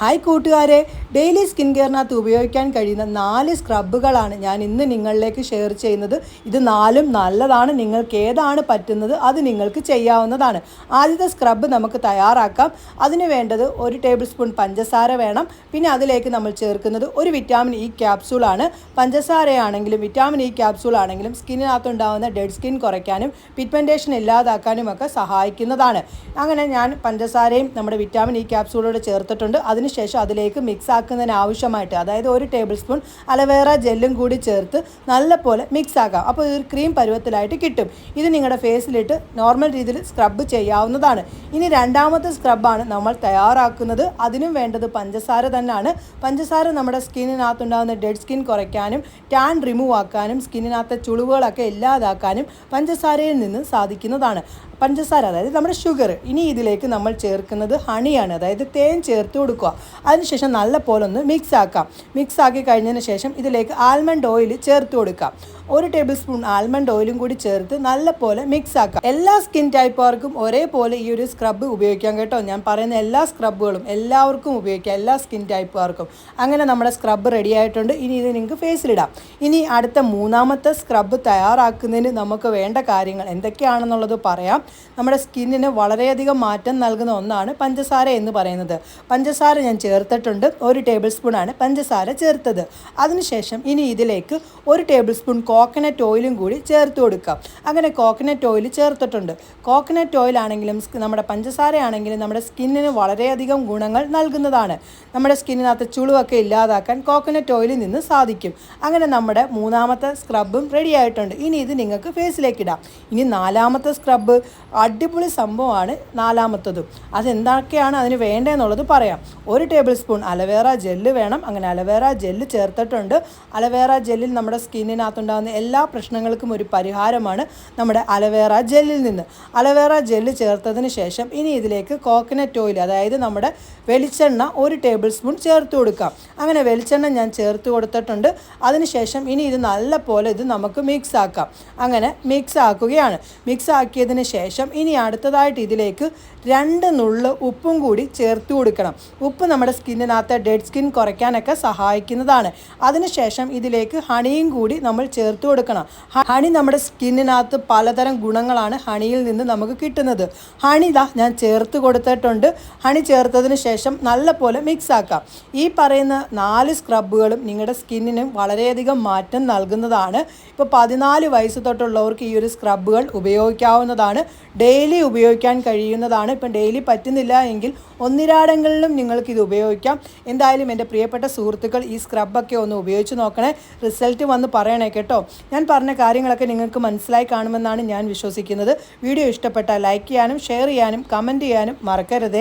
Hi കൂട്ടുകാരെ daily skin കെയറിനകത്ത് ഉപയോഗിക്കാൻ കഴിയുന്ന നാല് സ്ക്രബുകളാണ് ഞാൻ ഇന്ന് നിങ്ങളിലേക്ക് ഷെയർ ചെയ്യുന്നത്. ഇത് നാലും നല്ലതാണ്. നിങ്ങൾക്ക് ഏതാണ് പറ്റുന്നത് അത് നിങ്ങൾക്ക് ചെയ്യാവുന്നതാണ്. ആദ്യത്തെ സ്ക്രബ് നമുക്ക് തയ്യാറാക്കാം. അതിന് വേണ്ടത് ഒരു ടേബിൾ സ്പൂൺ പഞ്ചസാര വേണം. പിന്നെ അതിലേക്ക് നമ്മൾ ചേർക്കുന്നത് ഒരു വിറ്റാമിൻ ഇ ക്യാപ്സൂളാണ്. പഞ്ചസാരയാണെങ്കിലും വിറ്റാമിൻ ഇ ക്യാപ്സൂൾ ആണെങ്കിലും സ്കിന്നിനകത്തുണ്ടാകുന്ന ഡെഡ് സ്കിൻ കുറയ്ക്കാനും പിഗ്മെന്റേഷൻ ഇല്ലാതാക്കാനും ഒക്കെ സഹായിക്കുന്നതാണ്. അങ്ങനെ ഞാൻ പഞ്ചസാരയും നമ്മുടെ വിറ്റാമിൻ ഇ ക്യാപ്സൂളോട് ചേർത്തിട്ടുണ്ട്. അതിനുശേഷം അതിലേക്ക് മിക്സ് ആക്കുന്നതിന് ആവശ്യമായിട്ട് അതായത് ഒരു ടേബിൾ സ്പൂൺ അലവേറ ജെല്ലും കൂടി ചേർത്ത് നല്ലപോലെ മിക്സ് ആക്കാം. അപ്പോൾ ഇതൊരു ക്രീം പരുവത്തിലായിട്ട് കിട്ടും. ഇത് നിങ്ങളുടെ ഫേസിലിട്ട് നോർമൽ രീതിയിൽ സ്ക്രബ് ചെയ്യാവുന്നതാണ്. ഇനി രണ്ടാമത്തെ സ്ക്രബാണ് നമ്മൾ തയ്യാറാക്കുന്നത്. അതിനും വേണ്ടത് പഞ്ചസാര തന്നെയാണ്. പഞ്ചസാര നമ്മുടെ സ്കിന്നിനകത്തുണ്ടാകുന്ന ഡെഡ് സ്കിൻ കുറയ്ക്കാനും ടാൻ റിമൂവ് ആക്കാനും സ്കിന്നിനകത്തെ ചുളിവുകളൊക്കെ ഇല്ലാതാക്കാനും പഞ്ചസാരയിൽ നിന്ന് സാധിക്കുന്നതാണ്. പഞ്ചസാര അതായത് നമ്മുടെ ഷുഗർ ഇനി ഇതിലേക്ക് നമ്മൾ ചേർക്കുന്നത് ഹണിയാണ് അതായത് തേൻ ചേർത്ത് കൊടുക്കുക. അതിനുശേഷം നല്ല പോലെ ഒന്ന് മിക്സ് ആക്കാം. മിക്സ് ആക്കി കഴിഞ്ഞതിന് ശേഷം ഇതിലേക്ക് ആൽമണ്ട് ഓയിൽ ചേർത്ത് കൊടുക്കാം. ഒരു ടേബിൾ സ്പൂൺ ആൽമണ്ട് ഓയിലും കൂടി ചേർത്ത് നല്ല പോലെ മിക്സ് ആക്കാം. എല്ലാ സ്കിൻ ടൈപ്പുകാർക്കും ഒരേപോലെ ഈ ഒരു സ്ക്രബ് ഉപയോഗിക്കാം കേട്ടോ. ഞാൻ പറയുന്ന എല്ലാ സ്ക്രബുകളും എല്ലാവർക്കും ഉപയോഗിക്കാം എല്ലാ സ്കിൻ ടൈപ്പുകാർക്കും അങ്ങനെ നമ്മുടെ സ്ക്രബ് റെഡി ആയിട്ടുണ്ട്. ഇനി ഇത് നിങ്ങൾക്ക് ഫേസിലിടാം ഇനി അടുത്ത മൂന്നാമത്തെ സ്ക്രബ് തയ്യാറാക്കുന്നതിന് നമുക്ക് വേണ്ട കാര്യങ്ങൾ എന്തൊക്കെയാണെന്നുള്ളത് പറയാം. നമ്മുടെ സ്കിന്നിന് വളരെയധികം മാറ്റം നൽകുന്ന ഒന്നാണ് പഞ്ചസാര എന്ന് പറയുന്നത്. പഞ്ചസാര ഞാൻ ചേർത്തിട്ടുണ്ട്. ഒരു ടേബിൾ സ്പൂണാണ് പഞ്ചസാര ചേർത്തത്. അതിനുശേഷം ഇനി ഇതിലേക്ക് ഒരു ടേബിൾ സ്പൂൺ കോക്കനട്ട് ഓയിലും കൂടി ചേർത്ത് കൊടുക്കാം. അങ്ങനെ കോക്കനട്ട് ഓയിൽ ചേർത്തിട്ടുണ്ട്. കോക്കനട്ട് ഓയിൽ ആണെങ്കിലും നമ്മുടെ പഞ്ചസാരയാണെങ്കിലും നമ്മുടെ സ്കിന്നിന് വളരെയധികം ഗുണങ്ങൾ നൽകുന്നതാണ്. നമ്മുടെ സ്കിന്നിനകത്ത് ചുളിവൊക്കെ ഇല്ലാതാക്കാൻ കോക്കനട്ട് ഓയിലിൽ നിന്ന് സാധിക്കും. അങ്ങനെ നമ്മുടെ മൂന്നാമത്തെ സ്ക്രബും റെഡി ആയിട്ടുണ്ട്. ഇനി ഇത് നിങ്ങൾക്ക് ഫേസിലേക്ക് ഇടാം. ഇനി നാലാമത്തെ സ്ക്രബ് അടിപൊളി സംഭവമാണ് നാലാമത്തതും. അതെന്തൊക്കെയാണ് അതിന് വേണ്ടതെന്നുള്ളത് പറയാം. ഒരു ടേബിൾ സ്പൂൺ അലവേറ ജെല്ല് വേണം. അങ്ങനെ അലവേറ ജെല്ല് ചേർത്തിട്ടുണ്ട്. അലവേറ ജെല്ലിൽ നമ്മുടെ സ്കിന്നിനകത്തുണ്ടാകുന്ന എല്ലാ പ്രശ്നങ്ങൾക്കും ഒരു പരിഹാരമാണ് നമ്മുടെ അലവേറ ജെല്ലിൽ നിന്ന്. അലവേറ ജെല്ല് ചേർത്തതിന് ശേഷം ഇനി ഇതിലേക്ക് കോക്കനട്ട് ഓയിൽ അതായത് നമ്മുടെ വെളിച്ചെണ്ണ ഒരു ടേബിൾ സ്പൂൺ ചേർത്ത് കൊടുക്കാം. അങ്ങനെ വെളിച്ചെണ്ണ ഞാൻ ചേർത്ത് കൊടുത്തിട്ടുണ്ട്. അതിനുശേഷം ഇനി ഇത് നല്ല പോലെ ഇത് നമുക്ക് മിക്സ് ആക്കാം. അങ്ങനെ മിക്സ് ആക്കുകയാണ്. മിക്സ് ആക്കിയതിന് ശേഷം ഇനി അടുത്തതായിട്ട് ഇതിലേക്ക് രണ്ട് നുള്ള് ഉപ്പും കൂടി ചേർത്ത് കൊടുക്കണം. ഉപ്പ് നമ്മുടെ സ്കിന്നിനകത്ത് ഡെഡ് സ്കിൻ കുറയ്ക്കാനൊക്കെ സഹായിക്കുന്നതാണ്. അതിനുശേഷം ഇതിലേക്ക് ഹണിയും കൂടി നമ്മൾ ചേർത്ത് കൊടുക്കണം. ഹണി നമ്മുടെ സ്കിന്നിനകത്ത് പലതരം ഗുണങ്ങളാണ് ഹണിയിൽ നിന്ന് നമുക്ക് കിട്ടുന്നത്. ഹണി ഇതാ ഞാൻ ചേർത്ത് കൊടുത്തിട്ടുണ്ട്. ഹണി ചേർത്തതിന് ശേഷം നല്ല പോലെ മിക്സ് ആക്കാം. ഈ പറയുന്ന നാല് സ്ക്രബുകളും നിങ്ങളുടെ സ്കിന്നിന് വളരെയധികം മാറ്റം നൽകുന്നതാണ്. ഇപ്പോൾ പതിനാല് വയസ്സ് തൊട്ടുള്ളവർക്ക് ഈ ഒരു സ്ക്രബുകൾ ഉപയോഗിക്കാവുന്നതാണ്. ഡെയിലി ഉപയോഗിക്കാൻ കഴിയുന്നതാണ്. ഇപ്പം ഡെയിലി പറ്റുന്നില്ല എങ്കിൽ ഒന്നിരാടങ്ങളിലും നിങ്ങൾക്ക് ഇത് ഉപയോഗിക്കാം. എന്തായാലും എന്റെ പ്രിയപ്പെട്ട സുഹൃത്തുക്കൾ ഈ സ്ക്രബൊക്കെ ഒന്ന് ഉപയോഗിച്ച് നോക്കണേ. റിസൾട്ട് വന്ന് പറയണേ കേട്ടോ. ഞാൻ പറഞ്ഞ കാര്യങ്ങളൊക്കെ നിങ്ങൾക്ക് മനസ്സിലായി കാണുമെന്നാണ് ഞാൻ വിശ്വസിക്കുന്നത്. വീഡിയോ ഇഷ്ടപ്പെട്ടാൽ ലൈക്ക് ചെയ്യാനും ഷെയർ ചെയ്യാനും കമന്റ് ചെയ്യാനും മറക്കരുതേ.